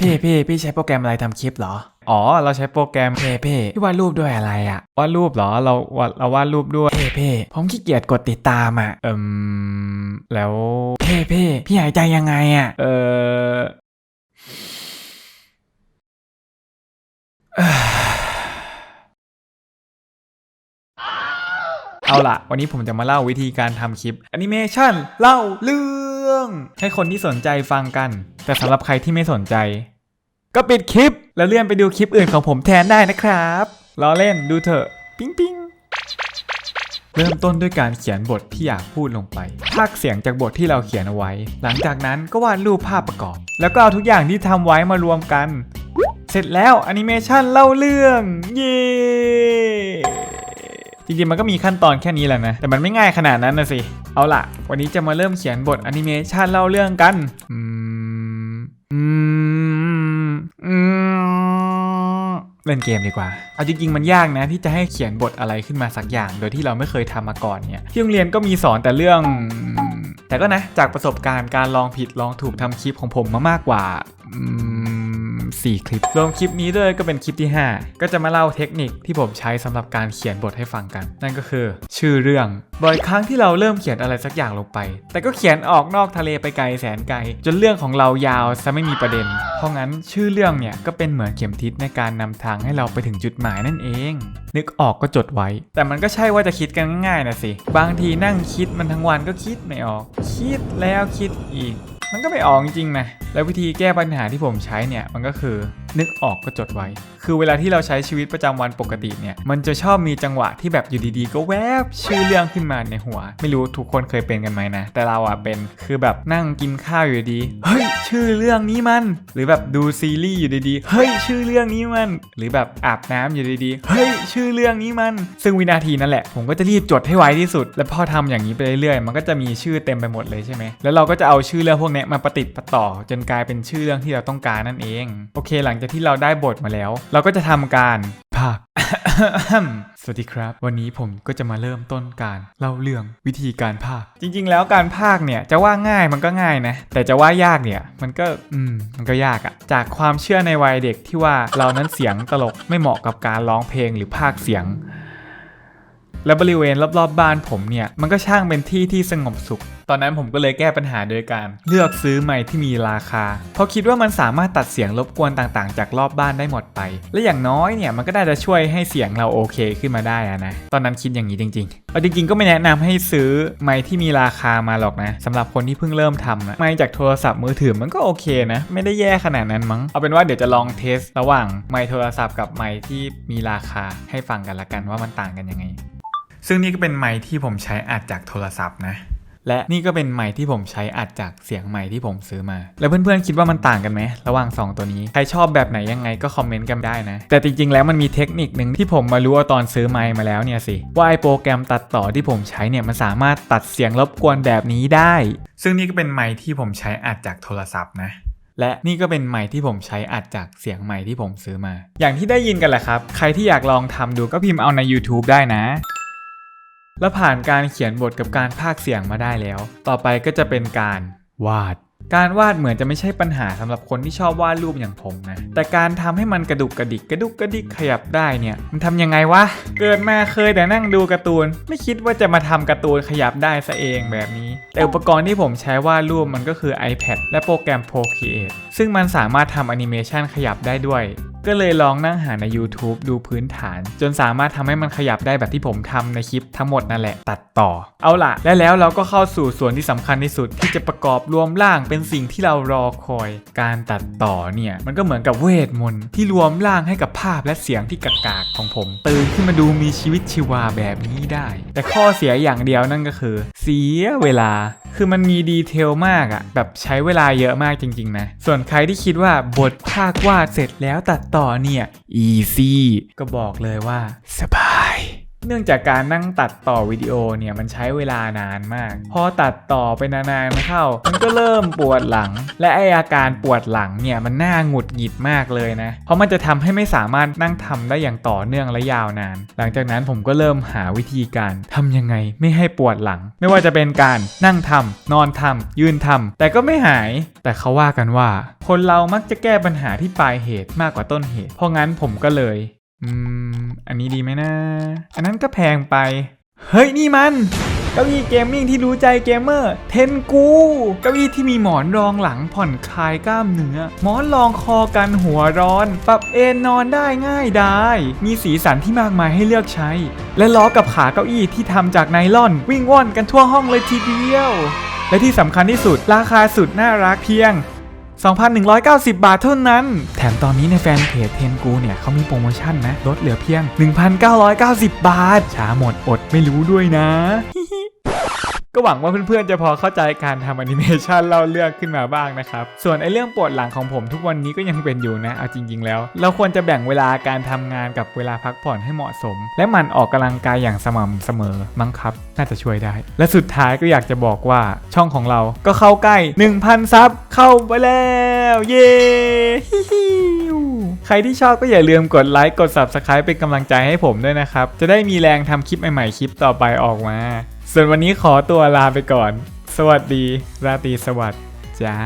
พี่พี่พี่ใช้โปรแกรมอะไรทำคลิปเหรอ อ๋อ เราใช้โปรแกรมเพเพพี่วาดรูปด้วยอะไรอะวาดรูปเหรอ เราวาดเราวาดรูปด้วยเพเพผมขี้เกียจกดติดตามอะเอิมแล้วเพเพพี่หายใจยังไงอะเออเอาล่ะ วันนี้ผมจะมาเล่าวิธีการทำคลิปแอนิเมชันเล่าเรื่อง ให้คนที่สนใจฟังกัน แต่สำหรับใครที่ไม่สนใจ ก็ปิดคลิป แล้วเลื่อนไปดูคลิปอื่นของผมแทนได้นะครับล้อเล่นดูเถอะ ปิ๊งปิ๊งเริ่มต้นด้วยการเขียนบทที่อยากพูดลงไป พากย์เสียงจากบทที่เราเขียนเอาไว้ หลังจากนั้นก็วาดรูปภาพประกอบ แล้วก็เอาทุกอย่างที่ทำไว้มารวมกัน เสร็จแล้วแอนิเมชันเล่าเรื่อง เย้จริงๆมันก็มีขั้นตอนแค่นี้แหละนะ แต่มันไม่ง่ายขนาดนั้นนะสิ เอาล่ะ วันนี้จะมาเริ่มเขียนบทแอนิเมชันเล่าเรื่องกัน อืม อืม อืม เล่นเกมดีกว่า เอาจริงๆมันยากนะ ที่จะให้เขียนบทอะไรขึ้นมาสักอย่าง โดยที่เราไม่เคยทำมาก่อนเนี่ย ที่โรงเรียนก็มีสอนแต่เรื่อง แต่ก็นะ จากประสบการณ์การลองผิดลองถูกทำคลิปของผมมามากกว่า อืม สี่คลิป รวมคลิปนี้ด้วยก็เป็นคลิปที่ 5 ก็จะมาเล่าเทคนิคที่ผมใช้สำหรับการเขียนบทให้ฟังกัน นั่นก็คือ ชื่อเรื่อง บ่อยครั้งที่เราเริ่มเขียนอะไรสักอย่างลงไป แต่ก็เขียนออกนอกทะเลไปไกลแสนไกล จนเรื่องของเรายาวซะไม่มีประเด็น เพราะงั้นชื่อเรื่องเนี่ยก็เป็นเหมือนเข็มทิศในการนำทางให้เราไปถึงจุดหมายนั่นเอง นึกออกก็จดไว้ แต่มันก็ใช่ว่าจะคิดกันง่ายๆนะสิ บางทีนั่งคิดมันทั้งวันก็คิดไม่ออก คิดแล้วคิดอีก มันก็ไม่ออกจริงๆนะแล้ววิธีแก้ปัญหาที่ผมใช้เนี่ยมันก็คือ นึกออกก็จดไว้ คือเวลาที่เราใช้ชีวิตประจำวันปกติเนี่ย มันจะชอบมีจังหวะที่แบบอยู่ดีๆ ก็แวบชื่อเรื่องขึ้นมาในหัว ไม่รู้ทุกคนเคยเป็นกันไหมนะ แต่เราอะเป็น คือแบบนั่งกินข้าวอยู่ดี เฮ้ย ชื่อเรื่องนี้มัน หรือแบบดูซีรีส์อยู่ดีๆ เฮ้ย ชื่อเรื่องนี้มัน หรือแบบอาบน้ำอยู่ดีๆ เฮ้ย ชื่อเรื่องนี้มัน ซึ่งวินาทีนั่นแหละ ผมก็จะรีบจดให้ไวที่สุด และพอทำอย่างนี้ไปเรื่อยๆ มันก็จะมีชื่อเต็มไปหมดเลยใช่ไหมแล้วเราก็จะเอาชื่อเรื่องพวกนี้มาประติดประต่อ จนกลายเป็นชื่อเรื่องที่เราต้องการนั่นเอง โอเคหลังจากที่เราได้บทมาแล้ว เราก็จะทำการภาคสวัสดีครับ วันนี้ผมก็จะมาเริ่มต้นการเล่าเรื่องวิธีการภาค จริง ๆ แล้วการภาคเนี่ยจะว่าง่ายมันก็ง่ายนะ แต่จะว่ายากเนี่ยมันก็อืมมันก็ยากอะจากความเชื่อในวัยเด็กที่ว่าเรานั้นเสียงตลกไม่เหมาะกับการร้องเพลงหรือภาคเสียง และบริเวณรอบๆบบ้านผมเนี่ยมันก็ช่างเป็นที่ที่สงบสุข ตอนนั้นผมก็เลยแก้ปัญหาโดยการ เลือกซื้อไมค์ที่มีราคา เพราะคิดว่ามันสามารถตัดเสียงรบกวนต่างๆ จากรอบบ้านได้หมดไป และอย่างน้อยเนี่ยมันก็น่าจะช่วยให้เสียงเราโอเคขึ้นมาได้ะนะ ตอนนั้นคิดอย่างนี้จริงๆเอาจริงๆก็ไม่แนะนำให้ซื้อไมค์ที่มีราคามาหรอกนะสำหรับคนที่เพิ่งเริ่มทำนะไมค์จากโทรศัพท์มือถือมันก็โอเคนะ ไม่ได้แย่ขนาดนั้นมั้งเอาเป็นว่าเดี๋ยวจะลองเทสระหว่างไมค์โทรศัพท์กับไมค์ที่มีราคาให้ฟังกันละกันว่ามันต่างกันยังไง ซึ่งนี่ก็เป็นไมค์ที่ผมใช้อัดจากโทรศัพท์นะและนี่ก็เป็นไมค์ที่ผมใช้อัดจากเสียงไมค์ที่ผมซื้อมา แล้วเพื่อนๆคิดว่ามันต่างกันไหมระหว่าง 2 ตัวนี้ ใครชอบแบบไหนยังไงก็คอมเมนต์กันได้นะ แต่จริงๆแล้วมันมีเทคนิคหนึ่งที่ผมมารู้ว่าตอนซื้อไมค์มาแล้วเนี่ยสิ ว่าไอโปรแกรมตัดต่อที่ผมใช้เนี่ยมันสามารถตัดเสียงรบกวนแบบนี้ได้ ซึ่งนี่ก็เป็นไมค์ที่ผมใช้อัดจากโทรศัพท์นะและนี่ก็เป็นไมค์ที่ผมใช้อัดจากเสียงไมค์ที่ผมซื้อมา อย่างที่ได้ยินกันแหละครับ ใครที่อยากลองทำดูก็พิมพ์เอาใน YouTube ได้นะ แล้วผ่านการเขียนบทกับการพากย์เสียงมาได้แล้ว ต่อไปก็จะเป็นการวาด การวาดเหมือนจะไม่ใช่ปัญหาสำหรับคนที่ชอบวาดรูปอย่างผมนะ แต่การทำให้มันกระดุกกระดิกกระดุกกระดิกขยับได้เนี่ย มันทำยังไงวะ เกิดมาเคยแต่นั่งดูการ์ตูน ไม่คิดว่าจะมาทำการ์ตูนขยับได้ซะเองแบบนี้ แต่อุปกรณ์ที่ผมใช้วาดรูปมันก็คือ iPad และโปรแกรม Procreate ซึ่งมันสามารถทำแอนิเมชันขยับได้ด้วย ก็เลยลองนั่งหาใน YouTube ดูพื้นฐาน จนสามารถทำให้มันขยับได้แบบที่ผมทำในคลิปทั้งหมดนั่นแหละตัดต่อ เอาล่ะ และแล้วเราก็เข้าสู่ส่วนที่สำคัญที่สุดที่จะประกอบรวมร่างเป็นสิ่งที่เรารอคอย การตัดต่อเนี่ยมันก็เหมือนกับเวทมนต์ที่รวมร่างให้กับภาพและเสียงที่กากากของผม ตื่นขึ้นมาดูมีชีวิตชีวาแบบนี้ได้ แต่ข้อเสียอย่างเดียวนั่นก็คือ เสียเวลาคือมันมีดีเทลมากอะแบบใช้เวลาเยอะมากจริงๆนะส่วนใครที่คิดว่าบทภาควาดเสร็จแล้วตัดต่อ่อเนี่ย easy ก็บอกเลยว่าสบาย เนื่องจากการนั่งตัดต่อวิดีโอเนี่ยมันใช้เวลานานมาก พอตัดต่อไปนานๆเข้า มันก็เริ่มปวดหลัง และไออาการปวดหลังเนี่ยมันน่าหงุดหงิดมากเลยนะ เพราะมันจะทำให้ไม่สามารถนั่งทำได้อย่างต่อเนื่องและยาวนาน หลังจากนั้นผมก็เริ่มหาวิธีการทำยังไงไม่ให้ปวดหลัง ไม่ว่าจะเป็นการนั่งทำนอนทำยืนทำแต่ก็ไม่หาย แต่เขาว่ากันว่า คนเรามักจะแก้ปัญหาที่ปลายเหตุมากกว่าต้นเหตุ เพราะงั้นผมก็เลย อืม อันนี้ดีไหมนะ อันนั้นก็แพงไป เฮ้ย นี่มัน เก้าอี้เกมมิ่งที่รู้ใจเกมเมอร์เทนกูเก้าอี้ที่มีหมอนรองหลังผ่อนคลายกล้ามเนื้อ หมอนรองคอกันหัวร้อน ปรับเอนนอนได้ง่ายได้มีสีสันที่มากมายให้เลือกใช้ และล้อกับขาเก้าอี้ที่ทำจากไนล่อน วิ่งว่อนกันทั่วห้องเลยทีเดียว และที่สำคัญที่สุดราคาสุดน่ารักเพียง 2,190 บาทเท่านั้น แถมตอนนี้ในแฟนเพจเทนกูเนี่ยเขามีโปรโมชั่นนะ ลดเหลือเพียง 1,990 บาท ช้าหมดอดไม่รู้ด้วยนะ ก็หวังว่าเพื่อนๆจะพอเข้าใจการทำแอนิเมชันเล่าเรื่องขึ้นมาบ้างนะครับ ส่วนไอ้เรื่องปวดหลังของผมทุกวันนี้ก็ยังเป็นอยู่นะ เอาจริง ๆ แล้ว เราควรจะแบ่งเวลาการทำงานกับเวลาพักผ่อนให้เหมาะสม และหมันออกกำลังกายอย่างสม่ำเสมอมั้งครับ น่าจะช่วยได้ และสุดท้ายก็อยากจะบอกว่าช่องของเราก็เข้าใกล้ 1,000 ซับเข้าไปแล้วเย้ฮิฮิใครที่ชอบก็อย่าลืมกดไลค์กด Subscribe เป็นกำลังใจให้ผมด้วยนะครับจะได้มีแรงทำคลิปใหม่ๆคลิปต่อไปออกมา ส่วนวันนี้ขอตัวลาไปก่อน สวัสดี ราตรีสวัสดิ์จ้า